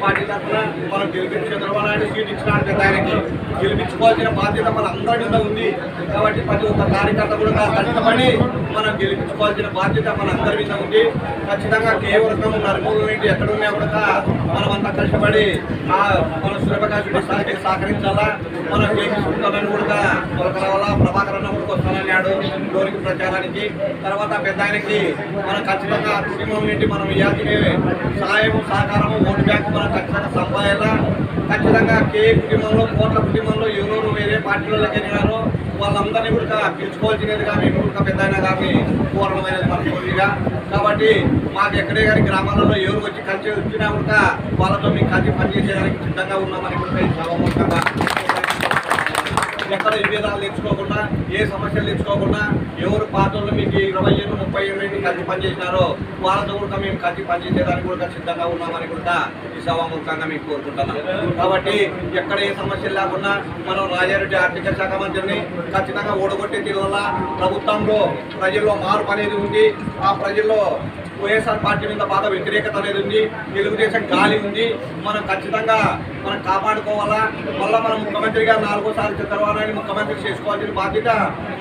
Party తరఫున మనం గెలిపించి తర్వాత ఆయన సీట్ ఇచ్చినాడు నాయకులు గెలిపించుకోవాల్సిన బాధ్యత మన అందరి మీద ఉంది. కాబట్టి ప్రతి ఒక్క కార్యకర్త కూడా కష్టపడి మనం గెలిపించుకోవాల్సిన బాధ్యత మన అందరి మీద ఉంది. ఖచ్చితంగా కేవలం నలుమూల నుండి ఎక్కడ ఉన్నా కూడా మనం అంతా కష్టపడి మన సులభకాశుడి సాగి సహకరించాలా. మన కేసుకుంటానని కూడా దొరకరావాలా ప్రభాకర్ అన్న కూడా వస్తానన్నాడు డోరికి ప్రచారానికి. తర్వాత పెద్ద ఆయనకి మనం ఖచ్చితంగా కుటుంబం నుండి మనం ఇవ్వాల్సిన సహాయం సహకారము ఓటు బ్యాంక్ మనం ఖచ్చితంగా సంపాదాలా ఖచ్చితంగా కే కుటుంబంలో కోట్ల కుటుంబంలో ఎవరో వేరే పార్టీలోకి వెళ్ళినారో వాళ్ళందరినీ కూడా పిలుచుకోవాల్సినది కానీ కూడా పెద్ద అయినా కానీ పూర్ణమైనది మన కాబట్టి మాకు ఎక్కడే కానీ గ్రామాలలో ఎవరు వచ్చి కలిసి వచ్చినా కూడా వాళ్ళతో మేము కలిసి పనిచేసేదానికి సిద్ధంగా ఉన్నామని కూడా చాలా ఎక్కడ విభేదాలు తెచ్చుకోకుండా ఏ సమస్యలు తెచ్చుకోకుండా ఎవరు పాత్రలు మీకు ఇరవై ఏళ్ళు ముప్పై ఏళ్ళు నుండి కలిసి పనిచేసినారో వాళ్ళతో కూడా మేము కలిసి పనిచేసేదానికి కూడా సిద్ధంగా ఉన్నామని కూడా ఈ సభాముఖంగా మీకు కోరుకుంటున్నాం. కాబట్టి ఎక్కడ ఏ సమస్యలు లేకుండా మనం రాజారెడ్డి ఆర్థిక శాఖ మంత్రిని ఖచ్చితంగా ఓడగొట్టే తీరువల్ల ప్రభుత్వంలో ప్రజల్లో మార్పు అనేది ఉంది. ఆ ప్రజల్లో వైఎస్ఆర్ పార్టీ మీద బాధ వ్యతిరేకత అనేది ఉంది. తెలుగుదేశం గాలి ఉంది. మనం ఖచ్చితంగా మనం కాపాడుకోవాలా? మళ్ళీ మనం ముఖ్యమంత్రిగా నాలుగోసారి చంద్రబాబు ముఖ్యమంత్రి చేసుకోవాల్సిన బాధ్యత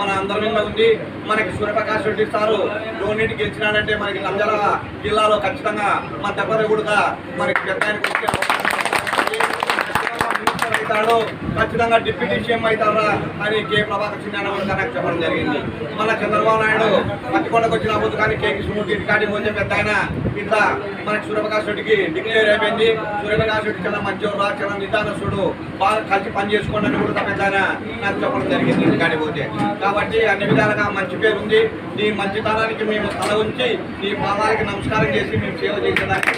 మన అందరి మీద ఉంది. మనకి సూర్యప్రకాష్ రెడ్డి సారు లోన్నిటి గెలిచినాడంటే మనకి నంద్యాల జిల్లాలో ఖచ్చితంగా మన దెబ్బ కూడా మనకి పెద్ద అవుతాడు ఖచ్చితంగా డిప్యూటీ సీఎం అవుతారా అని కే. ప్రభాకర్ సింగ్ అన్న కూడా నాకు చెప్పడం జరిగింది. మన చంద్రబాబు నాయుడు పత్తికొండకు వచ్చినప్పుడు కానీ కే. కృష్ణమూర్తి రికార్డింగ్ పోతే పెద్ద ఆయన ఇట్లా మనకి సూర్యప్రకాష్ రెడ్డికి డిక్లేర్ అయిపోయింది. సూర్యప్రకాష్ రెడ్డి చాలా మంచివాడు రా చాలా నిదానస్తుడు బాగా కలిసి పని చేసుకోండి అని కూడా పెద్ద ఆయన నాకు చెప్పడం జరిగింది రికార్డింగ్ పోతే కాబట్టి అన్ని విధాలుగా మంచి పేరు ఉంది. నీ మంచితనానికి మేము తల ఉంచి నీ పాదాలకి నమస్కారం చేసి మేము సేవ చేసేదానికి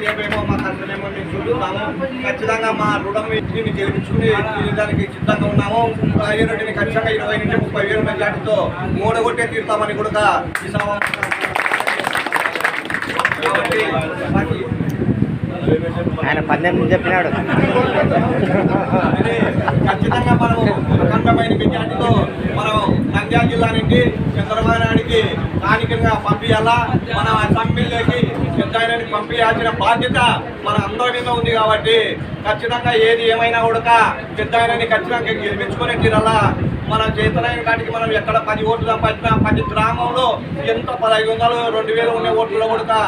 ఖచ్చితంగా మా కష్టమేమో మేము చూస్తున్నాము ఖచ్చితంగా మా రుణం దీన్ని గెలిపించుకుని తీయడానికి సిద్ధంగా ఉన్నాము. రెడ్డిని ఖచ్చితంగా ఇరవై నుంచి ముప్పై వేల మెజార్టీతో మూడగొట్టే తీరుతామని కూడా ఈ ఆయన పద్దెనిమిది చెప్పినాడు. ఖచ్చితంగా మనం అఖండమైన విద్యార్థితో మనం నంద్యాల జిల్లా నుండి చంద్రబాబు నాయుడికి స్థానికంగా పంపించాలా? మన అసెంబ్లీలోకి పెద్దాయనని పంపించాల్సిన బాధ్యత మన అందరి మీద ఉంది కాబట్టి ఖచ్చితంగా ఏది ఏమైనా కూడా పెద్దాయనని ఖచ్చితంగా గెలిపించుకునే తీరాలా? మన చేతనైన కాటికి మనం ఎక్కడ పది ఓట్లు సంపాదించినా పది గ్రామంలో ఎంత పదహైదు వందలు రెండు వేలు ఉండే ఓట్లు కూడా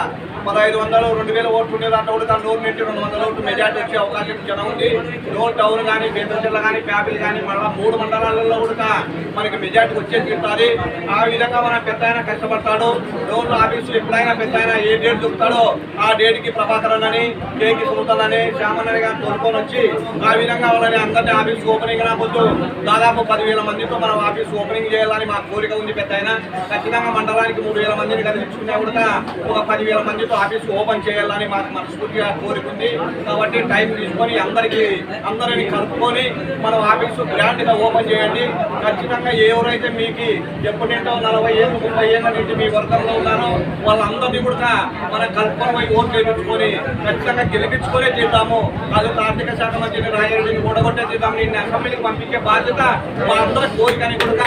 పదహైదు వందలు రెండు వేల ఓట్లు ఉండే దాంట్లో కూడా నూరు నుంచి రెండు వందల ఓట్లు మెజార్టీ వచ్చే అవకాశం జనం ఉంది నోట్ టౌన్ కానీ బేదర్చెల్ల కానీ ప్యాపిల్ కానీ మళ్ళీ మూడు మండలాలలో కూడా మనకి మెజార్టీ వచ్చే తీరుతుంది ఆ విధంగా మన పెద్ద ఆయన కష్టపడతాడు. లోన్ ఆఫీసు ఎప్పుడైనా పెద్ద ఆయన ఏ డేట్ దొరుకుతాడో ఆ డేట్కి ప్రభాకరన్ అని కేకి సుమతల్ అని శ్యామన్నని కానీ తోలుకొని వచ్చి ఆ విధంగా వాళ్ళని అందరినీ ఆఫీస్ ఓపెనింగ్ రాబోతు దాదాపు పదివేల మందితో మనం ఆఫీస్ ఓపెనింగ్ చేయాలని మా కోరిక ఉంది పెద్ద ఆయన. ఖచ్చితంగా మండలానికి మూడు వేల మందిని కదిలించుకున్నా కూడా ఒక పదివేల మందితో ఆఫీస్ ఓపెన్ చేయాలని మాకు మనస్ఫూర్తిగా కోరిక ఉంది. కాబట్టి టైం తీసుకొని అందరికీ అందరిని కలుపుకొని మనం ఆఫీసు గ్రాండ్గా ఓపెన్ చేయండి. ఖచ్చితంగా ఎవరైతే మీకు ఎప్పుడేంటో నలభై ఏళ్ళు ముప్పై ఏళ్ళ నుంచి మీ వర్గంలో ఉన్నారో వాళ్ళందరినీ కూడా మనం కలుపుకొని పోయి ఓట్లు వేయించుకొని ఖచ్చితంగా గెలిపించుకునే చేద్దాము. అది ఆర్థిక శాఖ మంత్రిని రాయరెడ్డిని ఓడగొట్టే చేద్దాం నిన్న అసెంబ్లీకి పంపించే బాధ్యత మా అందరి కోరికని కూడా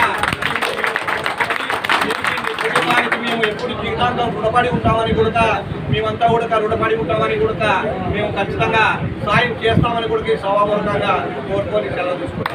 కుటుంబానికి మేము ఎప్పుడు జీవితాంతం రుణపడి ఉంటామని కూడా మేమంతా కూడా రుణపడి ఉంటామని కూడా మేము ఖచ్చితంగా సాయం చేస్తామని కూడా సభాపూర్వకంగా కోరుకొని సెలవు తీసుకుంటాం